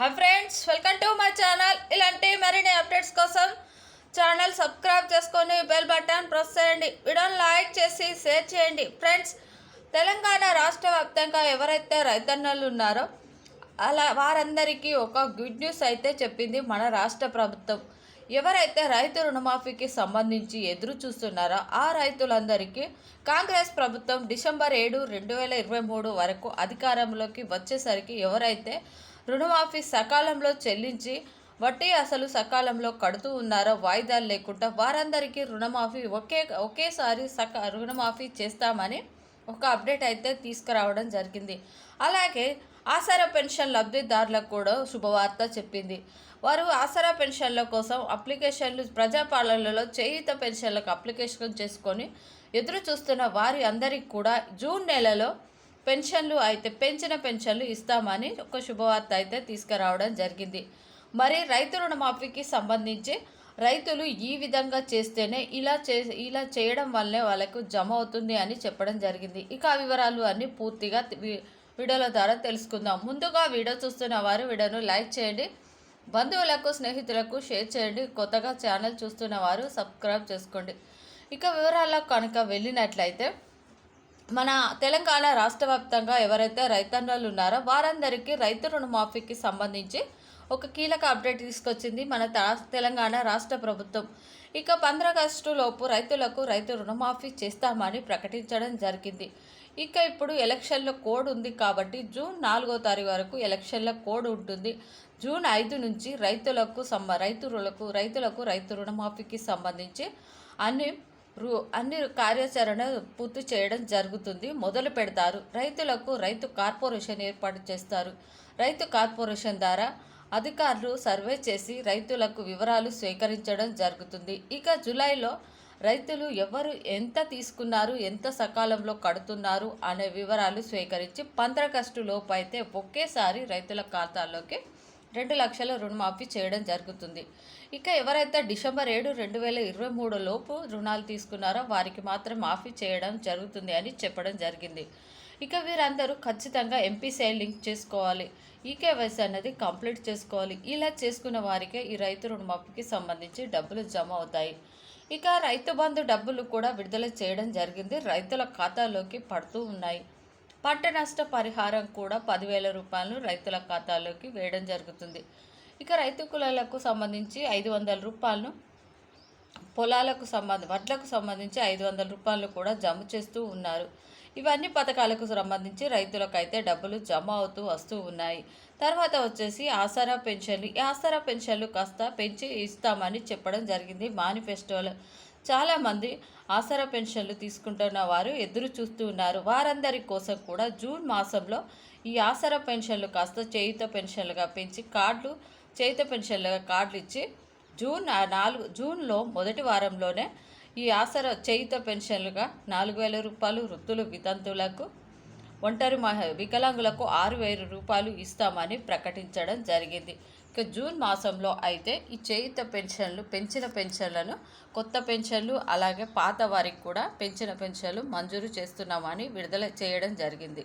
Hi friends welcome to my channel ఇలాంటి మరిన్ని updates కోసం ఛానల్ సబ్స్క్రైబ్ చేసుకొని బెల్ బటన్ ప్రెస్ చేయండి. వీడియోని లైక్ చేసి షేర్ చేయండి. ఫ్రెండ్స్ తెలంగాణ రాష్ట్ర వ్యాప్తంగా ఎవరైతే రైతన్నలు ఉన్నారో అలా వారందరికీ ఒక గుడ్ న్యూస్ అయితే చెప్పింది మన రాష్ట్ర ప్రభుత్వం. ఎవరైతే రైతు రుణమాఫీకి సంబంధించి ఎదురు చూస్తున్నారో ఆ రైతులందరికీ కాంగ్రెస్ ప్రభుత్వం డిసెంబర్ ఏడు రెండు వేల ఇరవై మూడు వరకు అధికారంలోకి వచ్చేసరికి ఎవరైతే రుణమాఫీ సకాలంలో చెల్లించి వడ్డీ అసలు సకాలంలో కడుతూ ఉన్నారో? వాయిదాలు లేకుండా వారందరికీ రుణమాఫీ ఒకే ఒకేసారి సక రుణమాఫీ చేస్తామని ఒక అప్డేట్ అయితే తీసుకురావడం జరిగింది. అలాగే ఆసరా పెన్షన్ లబ్ధిదారులకు కూడా శుభవార్త చెప్పింది. వారు ఆసరా పెన్షన్ల కోసం అప్లికేషన్లు ప్రజాపాలనలో చేయుత పెన్షన్లకు అప్లికేషన్ చేసుకొని ఎదురు చూస్తున్న వారి అందరికీ కూడా జూన్ నెలలో పెన్షన్లు అయితే పెంచిన పెన్షన్లు ఇస్తామని ఒక శుభవార్త అయితే తీసుకురావడం జరిగింది. మరి రైతు రుణమాఫీకి సంబంధించి రైతులు ఈ విధంగా చేస్తేనే ఇలా చే ఇలా చేయడం వల్లే వాళ్ళకు జమ అవుతుంది అని చెప్పడం జరిగింది. ఇక ఆ వివరాలు అన్నీ పూర్తిగా వీడియోల ద్వారా తెలుసుకుందాం. ముందుగా వీడియో చూస్తున్న వారు వీడియోను లైక్ చేయండి. బంధువులకు స్నేహితులకు షేర్ చేయండి. కొత్తగా ఛానల్ చూస్తున్న వారు సబ్స్క్రైబ్ చేసుకోండి. ఇక వివరాలకు కనుక వెళ్ళినట్లయితే మన తెలంగాణ రాష్ట్ర వ్యాప్తంగా ఎవరైతే రైతన్నలు ఉన్నారో వారందరికీ రైతు రుణమాఫీకి సంబంధించి ఒక కీలక అప్డేట్ తీసుకొచ్చింది మన తా- తెలంగాణ రాష్ట్ర ప్రభుత్వం. ఇక పంద్రాగస్టు లోపు రైతులకు రైతు రుణమాఫీ చేస్తామని ప్రకటించడం జరిగింది. ఇక ఇప్పుడు ఎలక్షన్ల కోడ్ ఉంది కాబట్టి జూన్ నాలుగో తారీఖు వరకు ఎలక్షన్ల కోడ్ ఉంటుంది. జూన్ ఐదు నుంచి రైతులకు సంబ రైతులకు రైతులకు రైతు రుణమాఫీకి సంబంధించి అన్ని రు అన్ని కార్యాచరణ పూర్తి చేయడం జరుగుతుంది. మొదలు పెడతారు. రైతులకు రైతు కార్పొరేషన్ ఏర్పాటు చేస్తారు. రైతు కార్పొరేషన్ ద్వారా అధికారులు సర్వే చేసి రైతులకు వివరాలు స్వీకరించడం జరుగుతుంది. ఇక జూలైలో రైతులు ఎవరు ఎంత తీసుకున్నారు ఎంత సకాలంలో కడుతున్నారు అనే వివరాలు స్వీకరించి పంద్రకస్టు లోపు అయితే ఒకేసారి రైతుల ఖాతాలోకి రెండు లక్షల రుణమాఫీ చేయడం జరుగుతుంది. ఇక ఎవరైతే డిసెంబర్ ఏడు రెండు వేల ఇరవై మూడు లోపు రుణాలు తీసుకున్నారో వారికి మాత్రం మాఫీ చేయడం జరుగుతుంది అని చెప్పడం జరిగింది. ఇక వీరందరూ ఖచ్చితంగా ఎంపీసీఐ లింక్ చేసుకోవాలి. ఈకేవైసీ అనేది కంప్లీట్ చేసుకోవాలి. ఇలా చేసుకున్న వారికే ఈ రైతు రుణమాఫీకి సంబంధించి డబ్బులు జమ అవుతాయి. ఇక రైతు బంధు డబ్బులు కూడా విడుదల చేయడం జరిగింది. రైతుల ఖాతాలోకి పడుతూ ఉన్నాయి. పంట నష్ట పరిహారం కూడా పదివేల రూపాయలను రైతుల ఖాతాలోకి వేయడం జరుగుతుంది. ఇక రైతు కులాలకు సంబంధించి ఐదు వందల రూపాయలను పొలాలకు సంబంధ వడ్లకు సంబంధించి ఐదు వందల రూపాయలు కూడా జమ చేస్తూ ఉన్నారు. ఇవన్నీ పథకాలకు సంబంధించి రైతులకు అయితే డబ్బులు జమ అవుతూ వస్తూ ఉన్నాయి. తర్వాత వచ్చేసి ఆసరా పెన్షన్లు. ఈ ఆసరా పెన్షన్లు కాస్త పెంచి ఇస్తామని చెప్పడం జరిగింది. మేనిఫెస్టోలో చాలామంది ఆసరా పెన్షన్లు తీసుకుంటున్న వారు ఎదురు చూస్తూ ఉన్నారు. వారందరి కోసం కూడా జూన్ మాసంలో ఈ ఆసరా పెన్షన్లు కాస్త చేయుత పెన్షన్లుగా పెంచి కార్డులు చేయుత పెన్షన్లుగా కార్డులు ఇచ్చి జూన్ నాలుగు జూన్లో మొదటి వారంలోనే ఈ ఆసర చేయుత పెన్షన్లుగా నాలుగు వేల రూపాయలు వృత్తులు వితంతువులకు ఒంటరి మహ వికలాంగులకు ఆరు వేల రూపాయలు ఇస్తామని ప్రకటించడం జరిగింది. ఇక జూన్ మాసంలో అయితే ఈ చేయుత పెన్షన్లు పెంచిన పెన్షన్లను కొత్త పెన్షన్లు అలాగే పాత వారికి కూడా పెంచిన పెన్షన్లు మంజూరు చేస్తున్నామని విడుదల చేయడం జరిగింది.